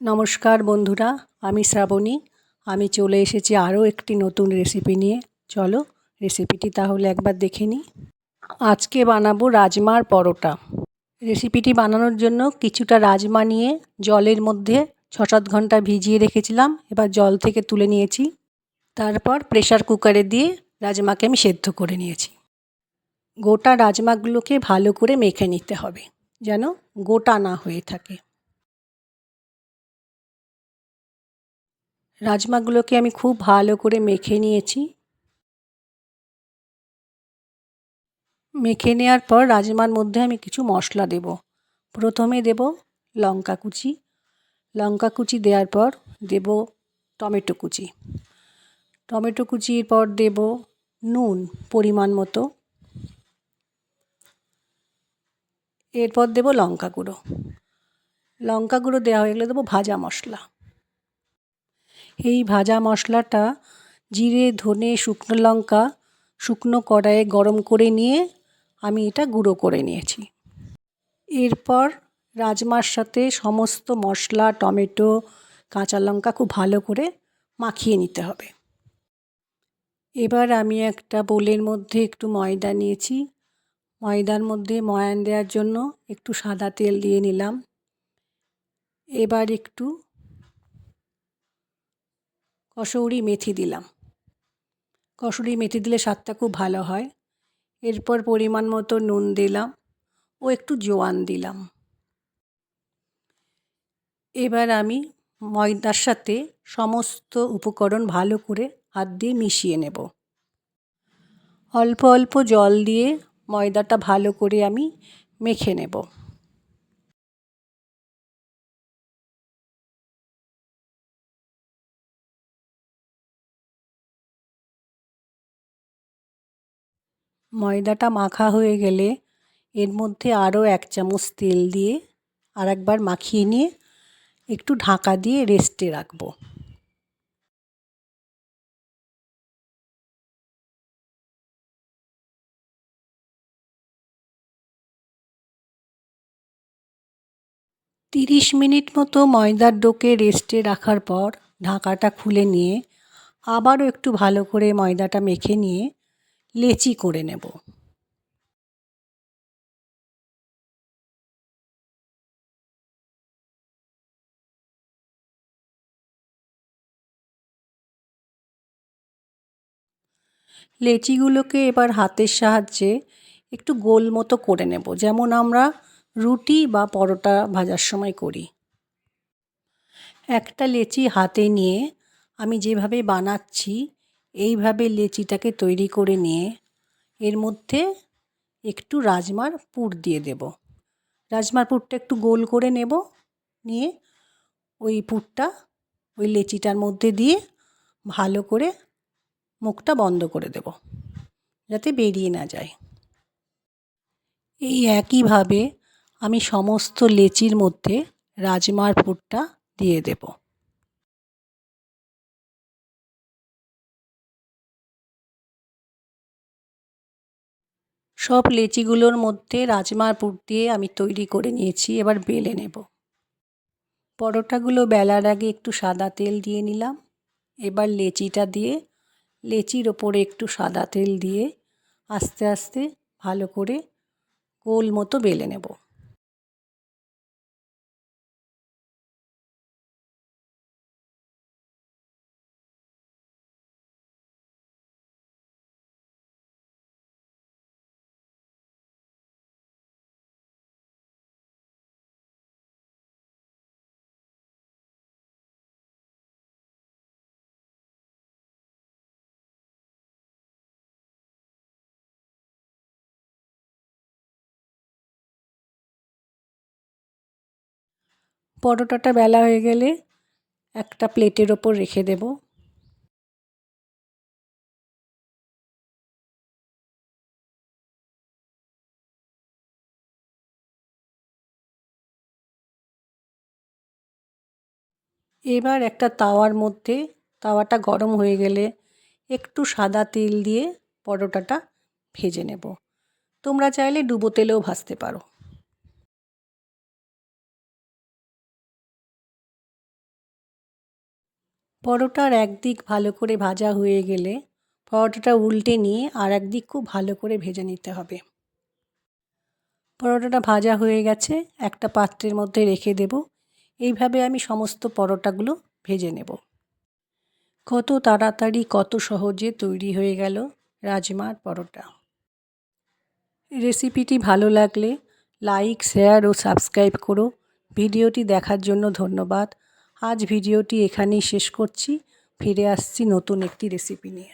নমস্কার বন্ধুরা, আমি শ্রাবণী। আমি চলে এসেছি আরও একটি নতুন রেসিপি নিয়ে। চলো রেসিপিটি তাহলে একবার দেখে নিই। আজকে বানাবো রাজমার পরোটা। রেসিপিটি বানানোর জন্য কিছুটা রাজমা নিয়ে জলের মধ্যে ছ সাত ঘণ্টা ভিজিয়ে রেখেছিলাম, এবার জল থেকে তুলে নিয়েছি। তারপর প্রেশার কুকারে দিয়ে রাজমাকে আমি সেদ্ধ করে নিয়েছি। গোটা রাজমাগুলোকে ভালো করে মেখে নিতে হবে, যেন গোটা না হয়ে থাকে। রাজমাগুলোকে আমি খুব ভালো করে মেখে নিয়েছি। মেখে নেওয়ার পর রাজমার মধ্যে আমি কিছু মশলা দেব। প্রথমে দেব লঙ্কা কুচি। লঙ্কা কুচি দেওয়ার পর দেব টমেটো কুচি। টমেটো কুচির পর দেব নুন পরিমাণ মতো। এরপর দেব লঙ্কা গুঁড়ো। লঙ্কা গুঁড়ো দেওয়া হয়ে গেলে দেবো ভাজা মশলা। এই ভাজা মশলাটা জিরে, ধনে, শুকনো লঙ্কা, শুকনো কড়াইয়ে গরম করে নিয়ে আমি এটা গুঁড়ো করে নিয়েছি। এরপর রাজমার সাথে সমস্ত মশলা, টমেটো, কাঁচা লঙ্কা খুব ভালো করে মাখিয়ে নিতে হবে। এবার আমি একটা বোলের মধ্যে একটু ময়দা নিয়েছি। ময়দার মধ্যে ময়ান দেওয়ার জন্য একটু সাদা তেল দিয়ে নিলাম। এবার একটু কসৌরি মেথি দিলাম। কসুরি মেথি দিলে স্বাদটা খুব ভালো হয়। এরপর পরিমাণ মতো নুন দিলাম ও একটু জোয়ান দিলাম। এবার আমি ময়দার সাথে সমস্ত উপকরণ ভালো করে হাত দিয়ে মিশিয়ে নেব। অল্প অল্প জল দিয়ে ময়দাটা ভালো করে আমি মেখে নেব। ময়দাটা মাখা হয়ে গেলে এর মধ্যে আরও এক চামচ তেল দিয়ে আর একবার মাখিয়ে নিয়ে একটু ঢাকা দিয়ে রেস্টে রাখব। তিরিশ মিনিট মতো ময়দার ডোকে রেস্টে রাখার পর ঢাকাটা খুলে নিয়ে আবারও একটু ভালো করে ময়দাটা মেখে নিয়ে লেচি করে নেব। লেচিগুলোকে এবার হাতের সাহায্যে একটু গোল মতো করে নেব, যেমন আমরা রুটি বা পরোটা ভাজার সময় করি। একটা লেচি হাতে নিয়ে আমি যেভাবে বানাচ্ছি এইভাবে লেচিটাকে তৈরি করে নিয়ে এর মধ্যে একটু রাজমার পুর দিয়ে দেব। রাজমার পুরটা একটু গোল করে নেব, নিয়ে ওই পুরটা ওই লেচিটার মধ্যে দিয়ে ভালো করে মুখটা বন্ধ করে দেব, যাতে বেরিয়ে না যায়। এই একইভাবে আমি সমস্ত লেচির মধ্যে রাজমার পুরটা দিয়ে দেব। সব লেচিগুলোর মধ্যে রাজমার পুর দিয়ে আমি তৈরি করে নিয়েছি, এবার বেলে নেব। পরোটাগুলো বেলার আগে একটু সাদা তেল দিয়ে নিলাম। এবার লেচিটা দিয়ে, লেচির ওপরে একটু সাদা তেল দিয়ে আস্তে আস্তে ভালো করে গোল মতো বেলে নেব। পরোটাটা বেলা হয়ে গেলে একটা প্লেটের ওপর রেখে দেব। এবার একটা তাওয়ার মধ্যে তাওয়াটা গরম হয়ে গেলে একটু সাদা তেল দিয়ে পরোটাটা ভেজে নেব। তোমরা চাইলে ডুবো তেলেও ভাজতে পারো। পরোটার একদিক ভালো করে ভাজা হয়ে গেলে পরোটাটা উল্টে নিয়ে আর একদিক খুব ভালো করে ভেজে নিতে হবে। পরোটাটা ভাজা হয়ে গেছে, একটা পাত্রের মধ্যে রেখে দেব। এইভাবে আমি সমস্ত পরোটাগুলো ভেজে নেব। কত তাড়াতাড়ি, কত সহজে তৈরি হয়ে গেল রাজমার পরোটা। রেসিপিটি ভালো লাগলে লাইক, শেয়ার ও সাবস্ক্রাইব করো। ভিডিওটি দেখার জন্য ধন্যবাদ। আজ ভিডিওটি এখানেই শেষ করছি। ফিরে আসছি নতুন একটি রেসিপি নিয়ে।